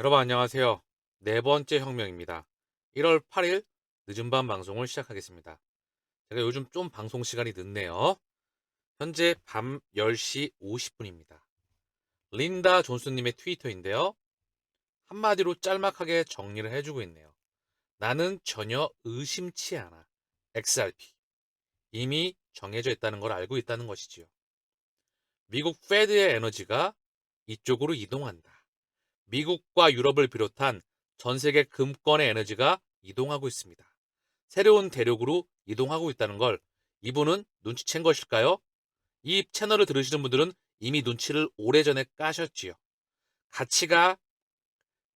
여러분 안녕하세요. 네 번째 혁명입니다. 1월 8일 늦은 밤 방송을 시작하겠습니다. 제가 요즘 좀 방송 시간이 늦네요. 현재 밤 10시 50분입니다. 린다 존슨님의 트위터인데요. 한마디로 짤막하게 정리를 해주고 있네요. 나는 전혀 의심치 않아. XRP. 이미 정해져 있다는 걸 알고 있다는 것이지요. 미국 페드의 에너지가 이쪽으로 이동한다. 미국과 유럽을 비롯한 전 세계 금권의 에너지가 이동하고 있습니다. 새로운 대륙으로 이동하고 있다는 걸 이분은 눈치챈 것일까요? 이 채널을 들으시는 분들은 이미 눈치를 오래전에 까셨지요. 가치가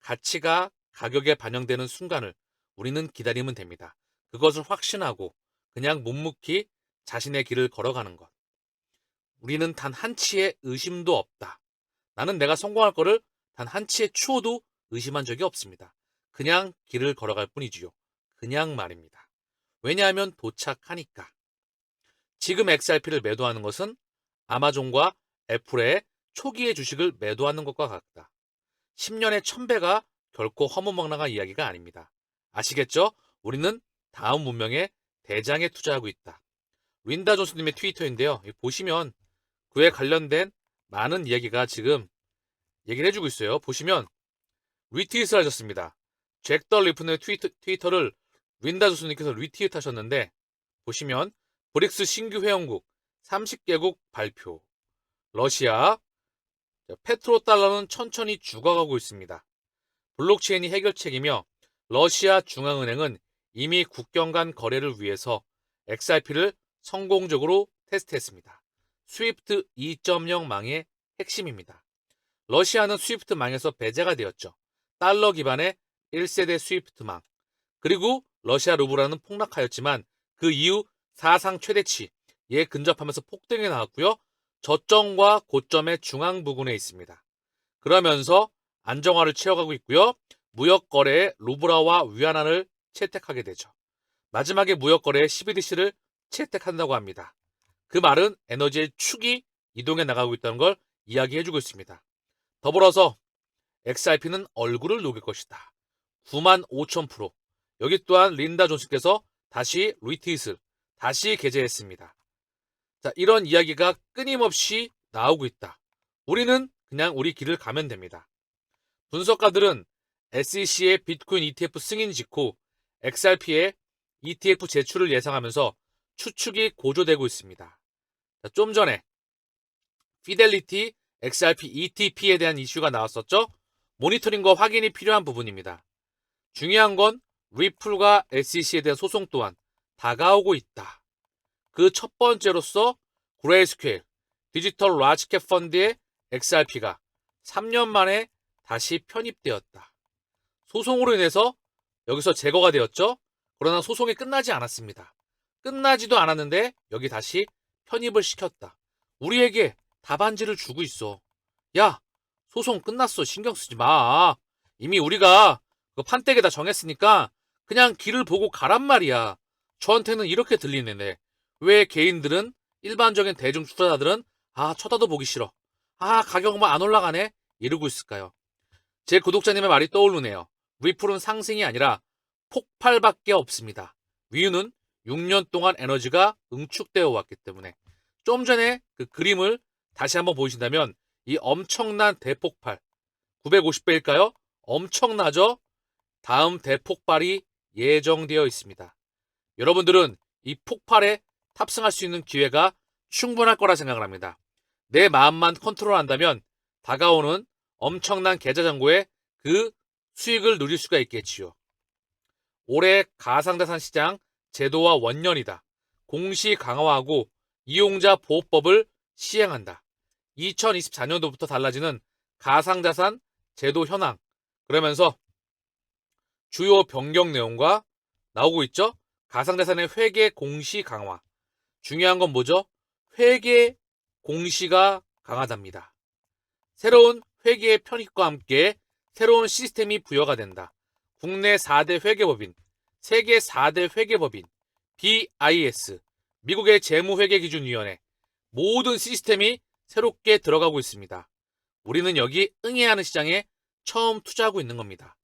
가치가 가격에 반영되는 순간을 우리는 기다리면 됩니다. 그것을 확신하고 그냥 묵묵히 자신의 길을 걸어가는 것. 우리는 단 한 치의 의심도 없다. 나는 내가 성공할 거를 단 한 치의 추호도 의심한 적이 없습니다. 그냥 길을 걸어갈 뿐이지요. 그냥 말입니다. 왜냐하면 도착하니까. 지금 XRP를 매도하는 것은 아마존과 애플의 초기의 주식을 매도하는 것과 같다. 10년에 1000배가 결코 허무맹랑한 이야기가 아닙니다. 아시겠죠? 우리는 다음 문명의 대장에 투자하고 있다. 린다 존스님의 트위터인데요. 보시면 그에 관련된 많은 이야기가 지금 얘기를 해주고 있어요. 보시면 리트윗을 하셨습니다. 잭 더 리프의 트위터, 트위터를 린다 조스님께서 리트윗 하셨는데 보시면 브릭스 신규 회원국 30개국 발표 러시아 페트로 달러는 천천히 죽어가고 있습니다. 블록체인이 해결책이며 러시아 중앙은행은 이미 국경 간 거래를 위해서 XRP를 성공적으로 테스트했습니다. 스위프트 2.0망의 핵심입니다. 러시아는 스위프트망에서 배제가 되었죠. 달러 기반의 1세대 스위프트망. 그리고 러시아 루블화는 폭락하였지만 그 이후 사상 최대치에 근접하면서 폭등이 나왔고요. 저점과 고점의 중앙 부근에 있습니다. 그러면서 안정화를 채워가고 있고요. 무역 거래에 루브라와 위안화를 채택하게 되죠. 마지막에 무역 거래에 CBDC를 채택한다고 합니다. 그 말은 에너지의 축이 이동해 나가고 있다는 걸 이야기해주고 있습니다. 더불어서 XRP는 얼굴을 녹일 것이다. 9만 5천 프로. 여기 또한 린다 존스께서 다시 리트윗을 다시 게재했습니다. 자, 이런 이야기가 끊임없이 나오고 있다. 우리는 그냥 우리 길을 가면 됩니다. 분석가들은 SEC의 비트코인 ETF 승인 직후 XRP의 ETF 제출을 예상하면서 추측이 고조되고 있습니다. 자, 좀 전에 피델리티 XRP ETP에 대한 이슈가 나왔었죠? 모니터링과 확인이 필요한 부분입니다. 중요한 건 리플과 SEC에 대한 소송 또한 다가오고 있다. 그 첫 번째로서 그레이스퀘일 디지털 라지캡 펀드의 XRP가 3년 만에 다시 편입되었다. 소송으로 인해서 여기서 제거가 되었죠? 그러나 소송이 끝나지 않았습니다. 끝나지도 않았는데 여기 다시 편입을 시켰다. 우리에게 답안지를 주고 있어. 야, 소송 끝났어. 신경 쓰지 마. 이미 우리가 그 판때기다 정했으니까 그냥 길을 보고 가란 말이야. 저한테는 이렇게 들리는데 왜 개인들은 일반적인 대중 투자자들은 아 쳐다도 보기 싫어. 아 가격만 안 올라가네 이러고 있을까요? 제 구독자님의 말이 떠오르네요. 리플은 상승이 아니라 폭발밖에 없습니다. 이유는 6년 동안 에너지가 응축되어 왔기 때문에 좀 전에 그 그림을 다시 한번 보신다면 이 엄청난 대폭발 950배일까요? 엄청나죠? 다음 대폭발이 예정되어 있습니다. 여러분들은 이 폭발에 탑승할 수 있는 기회가 충분할 거라 생각을 합니다. 내 마음만 컨트롤한다면 다가오는 엄청난 계좌 잔고에 그 수익을 누릴 수가 있겠지요. 올해 가상자산 시장 제도와 원년이다. 공시 강화하고 이용자 보호법을 시행한다. 2024년도부터 달라지는 가상자산 제도 현황 그러면서 주요 변경 내용과 나오고 있죠. 가상자산의 회계 공시 강화. 중요한 건 뭐죠? 회계 공시가 강하답니다. 새로운 회계 편입과 함께 새로운 시스템이 부여가 된다. 국내 4대 회계법인, 세계 4대 회계법인, BIS, 미국의 재무회계기준위원회, 모든 시스템이 새롭게 들어가고 있습니다. 우리는 여기 응해야 하는 시장에 처음 투자하고 있는 겁니다.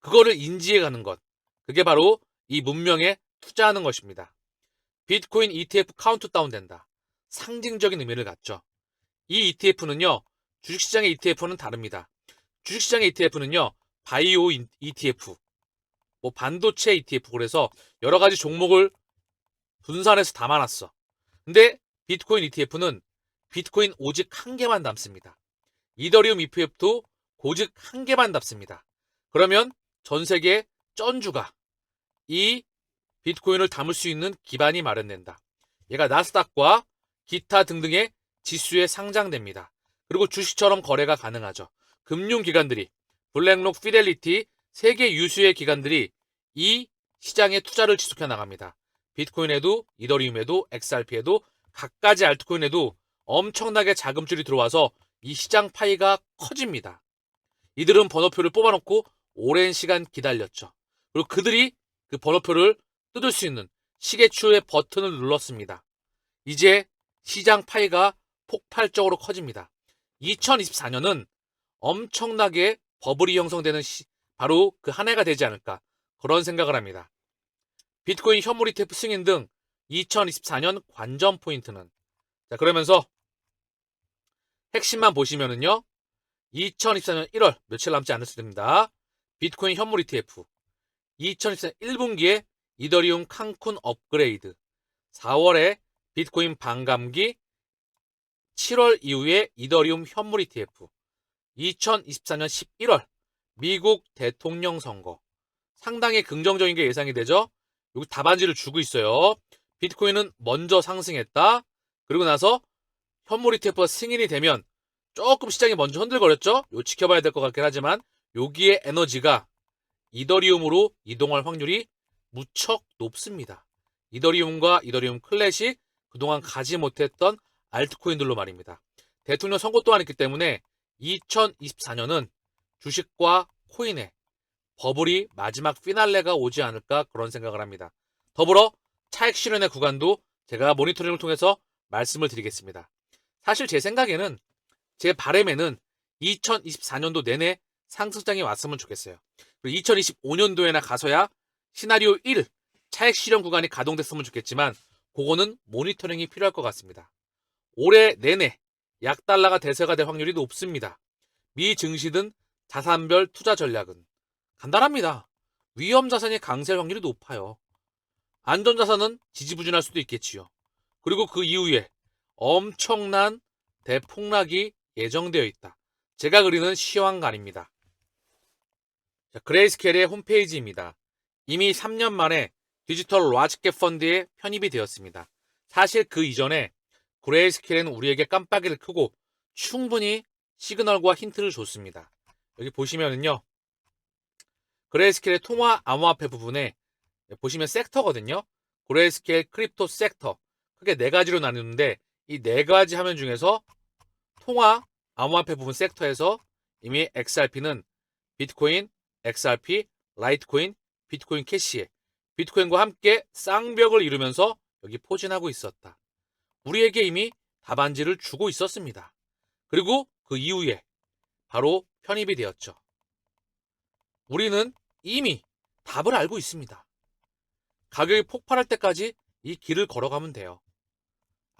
그거를 인지해 가는 것. 그게 바로 이 문명에 투자하는 것입니다. 비트코인 ETF 카운트다운 된다. 상징적인 의미를 갖죠. 이 ETF는요, 주식시장의 ETF는 다릅니다. 주식시장의 ETF는요, 바이오 ETF, 뭐 반도체 ETF 그래서 여러 가지 종목을 분산해서 담아놨어. 근데 비트코인 ETF는 비트코인 오직 한 개만 담습니다. 이더리움 ETF도 오직 한 개만 담습니다. 그러면 전 세계 쩐주가 이 비트코인을 담을 수 있는 기반이 마련된다. 얘가 나스닥과 기타 등등의 지수에 상장됩니다. 그리고 주식처럼 거래가 가능하죠. 금융기관들이 블랙록, 피델리티 세계 유수의 기관들이 이 시장에 투자를 지속해 나갑니다. 비트코인에도 이더리움에도 XRP에도 각가지 알트코인에도 엄청나게 자금줄이 들어와서 이 시장 파이가 커집니다. 이들은 번호표를 뽑아놓고 오랜 시간 기다렸죠. 그리고 그들이 그 번호표를 뜯을 수 있는 시계추의 버튼을 눌렀습니다. 이제 시장 파이가 폭발적으로 커집니다. 2024년은 엄청나게 버블이 형성되는 시, 바로 그 한 해가 되지 않을까 그런 생각을 합니다. 비트코인 현물 ETF 승인 등 2024년 관전 포인트는 자 그러면서 핵심만 보시면은요 2024년 1월 며칠 남지 됩니다. 비트코인 현물 ETF 2024년 1분기에 이더리움 칸쿤 업그레이드 4월에 비트코인 반감기 7월 이후에 이더리움 현물 ETF 2024년 11월 미국 대통령 선거 상당히 긍정적인 게 예상이 되죠. 여기 답안지를 주고 있어요. 비트코인은 먼저 상승했다. 그리고 나서 현물 ETF가 승인이 되면 조금 시장이 먼저 흔들거렸죠. 요 지켜봐야 될 것 같긴 하지만 여기에 에너지가 이더리움으로 이동할 확률이 무척 높습니다. 이더리움과 이더리움 클래식 그동안 가지 못했던 알트코인들로 말입니다. 대통령 선거 또한 있기 때문에 2024년은 주식과 코인의 버블이 마지막 피날레가 오지 않을까 그런 생각을 합니다. 더불어 차익 실현의 구간도 제가 모니터링을 통해서 말씀을 드리겠습니다. 사실 제 생각에는 제 바램에는 2024년도 내내 상승장이 왔으면 좋겠어요. 그리고 2025년도에나 가서야 시나리오 1 차익 실현 구간이 가동됐으면 좋겠지만 그거는 모니터링이 필요할 것 같습니다. 올해 내내 약달러가 대세가 될 확률이 높습니다. 미 증시든 자산별 투자 전략은 간단합니다. 위험 자산이 강세할 확률이 높아요. 안전 자산은 지지부진할 수도 있겠지요. 그리고 그 이후에 엄청난 대폭락이 예정되어 있다. 제가 그리는 시황관입니다. 그레이스켈의 홈페이지입니다. 이미 3년 만에 디지털 라지캡 펀드에 편입이 되었습니다. 사실 그 이전에 그레이스켈은 우리에게 깜빡이를 켜고 충분히 시그널과 힌트를 줬습니다. 여기 보시면은요. 그레이스켈의 통화 암호화폐 부분에 보시면 섹터거든요. 그레이스켈 크립토 섹터. 크게 네 가지로 나누는데 이 네 가지 화면 중에서 통화 암호화폐 부분 섹터에서 이미 XRP는 비트코인, XRP, 라이트코인, 비트코인 캐시에 비트코인과 함께 쌍벽을 이루면서 여기 포진하고 있었다. 우리에게 이미 답안지를 주고 있었습니다. 그리고 그 이후에 바로 편입이 되었죠. 우리는 이미 답을 알고 있습니다. 가격이 폭발할 때까지 이 길을 걸어가면 돼요.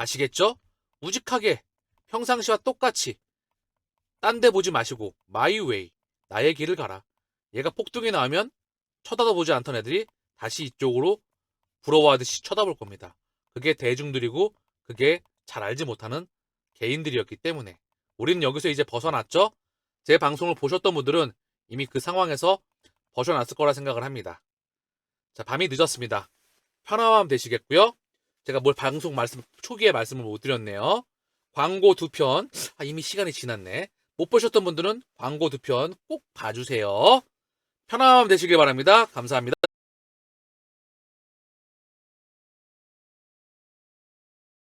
아시겠죠? 우직하게 평상시와 똑같이 딴 데 보지 마시고 마이웨이 나의 길을 가라. 얘가 폭등이 나오면 쳐다도 보지 않던 애들이 다시 이쪽으로 부러워하듯이 쳐다볼 겁니다. 그게 대중들이고 그게 잘 알지 못하는 개인들이었기 때문에 우리는 여기서 이제 벗어났죠? 제 방송을 보셨던 분들은 이미 그 상황에서 벗어났을 거라 생각을 합니다. 자, 밤이 늦었습니다. 편안함 되시겠고요. 제가 뭘 방송 말씀 초기에 말씀을 못 드렸네요. 광고 두 편. 아, 이미 시간이 지났네. 못 보셨던 분들은 광고 두 편 꼭 봐주세요. 편안함 되시길 바랍니다. 감사합니다.